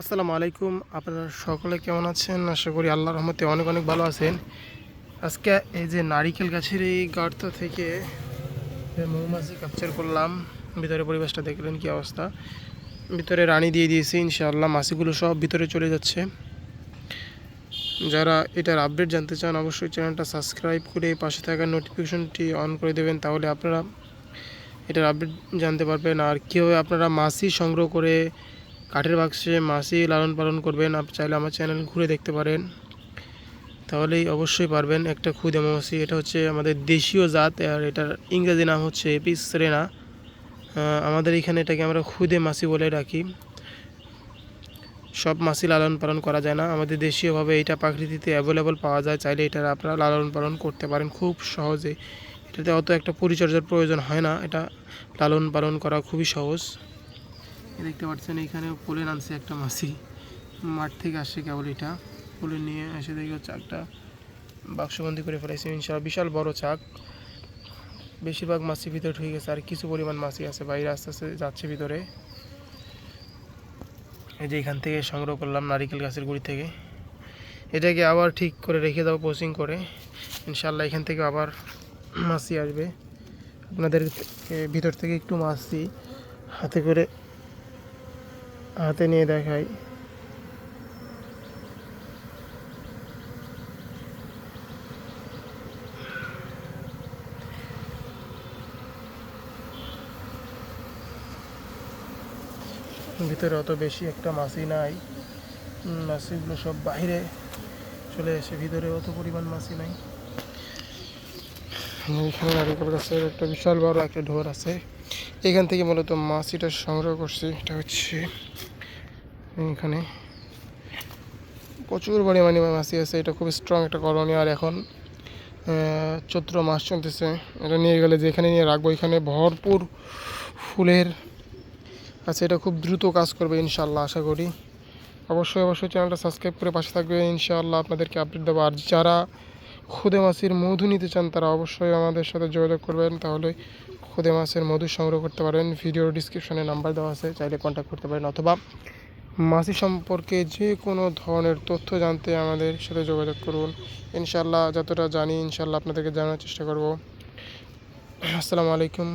আসসালামু আলাইকুম। আপনারা সকলে কেমন আছেন? আশা করি আল্লাহর রহমতে অনেক অনেক ভালো আছেন। আজকে এই যে নারিকেল গাছের এই গার্ত থেকে মৌমাছি ক্যাপচার করলাম ভিতরে পরিবেশটা দেখলেন কি অবস্থা? ভিতরে রানী দিয়ে দিয়েছি, ইনশাআল্লাহ মাছিগুলো সব ভিতরে চলে যাচ্ছে। যারা এটার আপডেট জানতে চান, অবশ্যই চ্যানেলটা সাবস্ক্রাইব করে পাশে থাকা নোটিফিকেশনটি অন করে দেবেন, তাহলে আপনারা এটার আপডেট জানতে পারবেন। আর কীভাবে আপনারা মাছি সংগ্রহ করে কাঠের বাক্সে মাছি লালন পালন করবেন। আপনি চাইলে আমার চ্যানেল ঘুরে দেখতে পারেন। তাহলেই অবশ্যই পারবেন একটা খুদে মাছি এটা হচ্ছে আমাদের দেশীয় জাত, আর এটার ইংরেজি নাম হচ্ছে এপিস রেনা আমাদের এখানে এটাকে আমরা খুদে মাছি বলে রাখি সব মাছি লালন পালন করা যায় না। আমাদের দেশীয়ভাবে এটা প্রাকৃতিতে অ্যাভেলেবল পাওয়া যায়। চাইলে এটার আপনারা লালন পালন করতে পারেন খুব সহজে। এটাতে অত একটা পরিচর্যার প্রয়োজন হয় না। এটা লালন পালন করা খুবই সহজ। দেখতে পাচ্ছেন, এখানে পোলে আনছে একটা মাছি মাঠ থেকে আসছে কেবল এটা। পোলে নিয়ে এসে দেখি চাকটা বাক্সবন্দি করে ফেলেছে। ইনশাল্লাহ বিশাল বড় চাক। বেশিরভাগ মাছি ভিতরে ঢুকে গেছে, আর কিছু পরিমাণ মাছি আছে। বাইরে আস্তে আস্তে যাচ্ছে ভিতরে। এই যে এখান থেকে সংগ্রহ করলাম নারিকেল গাছের গুড়ি থেকে। এটাকে আবার ঠিক করে রেখে দাও কোচিং করে। ইনশাল্লাহ এখান থেকে আবার মাছি আসবে। আপনাদের ভিতর থেকে একটু মাছি হাতে করে হাতে নিয়ে দেখাই। ভিতরে অত বেশি একটা মাছি নাই। মাছিগুলো সব বাইরে চলে এসে ভিতরে অত পরিমাণ মাছি নাই। এখানে নারিকেল গাছের একটা বিশাল বড় একটা ঢোর আছে। এখান থেকে মূলত মাছিটা সংগ্রহ করছি। এটা হচ্ছে এখানে। প্রচুর পরিমাণে মাছি আছে, এটা খুব স্ট্রং একটা কলোনি আর এখন চৈত্র মাস চলতেছে, এটা নিয়ে গেলে যেখানে নিয়ে রাখব, এখানে ভরপুর ফুলের আছে, এটা খুব দ্রুত কাজ করবে ইনশাল্লাহ আশা করি। অবশ্যই অবশ্যই চ্যানেলটা সাবস্ক্রাইব করে পাশে থাকবে, ইনশাআল্লাহ আপনাদেরকে আপডেট দেবো। আর যারা খুদে মাছির মধু নিতে চান, তারা অবশ্যই আমাদের সাথে যোগাযোগ করবেন, তাহলে খুদে মাছের মধু সংগ্রহ করতে পারেন। ভিডিও ডিসক্রিপশনে নাম্বার দেওয়া আছে, চাইলে কন্ট্যাক্ট করতে পারেন, অথবা মাছি সম্পর্কে যে কোনো ধরনের তথ্য জানতে আমাদের সাথে যোগাযোগ করুন। ইনশাল্লাহ যতটা জানি ইনশাল্লাহ আপনাদেরকে জানার চেষ্টা করব। আসসালামু আলাইকুম।